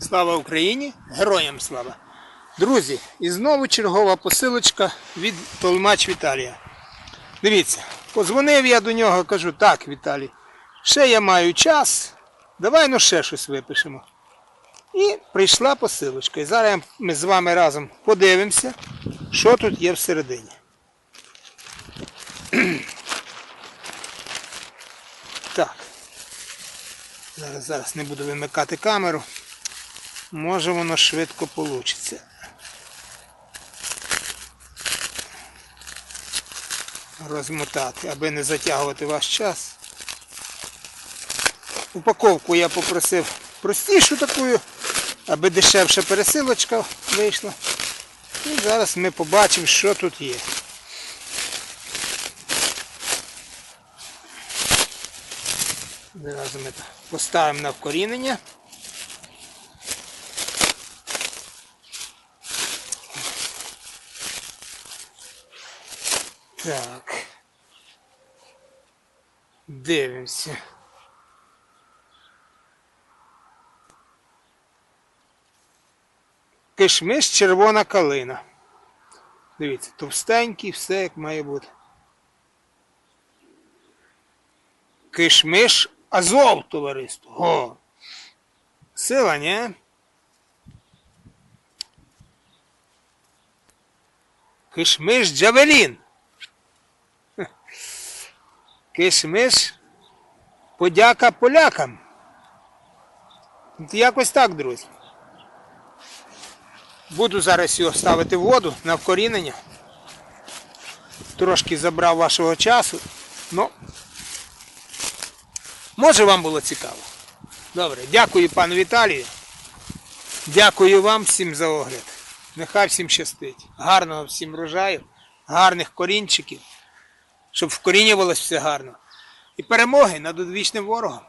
Слава Україні! Героям слава! Друзі, і знову чергова посилочка від Толмач Віталія. Дивіться, позвонив я до нього, кажу, так, Віталій, ще я маю час, давай ну ще щось випишемо. І прийшла посилочка. І зараз ми з вами разом подивимося, що тут є всередині. Так. Зараз, зараз не буду вимикати камеру. Може воно швидко получиться. Розмотати, аби не затягувати ваш час. Упаковку я попросив простішу таку, аби дешевша пересилочка вийшла. І зараз ми побачимо, що тут є. Зараз ми поставимо на вкорінення. Так. Дивимося. Кишмиш червона калина. Дивіться, товстенький, все як має бути. Кишмиш Азов, товариство. О! Сила, ні? Кишмиш Джавелін. Хе. Кишмиш подяка полякам. Якось так, друзі. Буду зараз його ставити в воду на вкорінення. Трошки забрав вашого часу. Ну, може вам було цікаво. Добре, дякую пану Віталію. Дякую вам всім за огляд. Нехай всім щастить. Гарного всім врожаю, гарних корінчиків, щоб вкорінювалося все гарно. І перемоги над одвічним ворогом.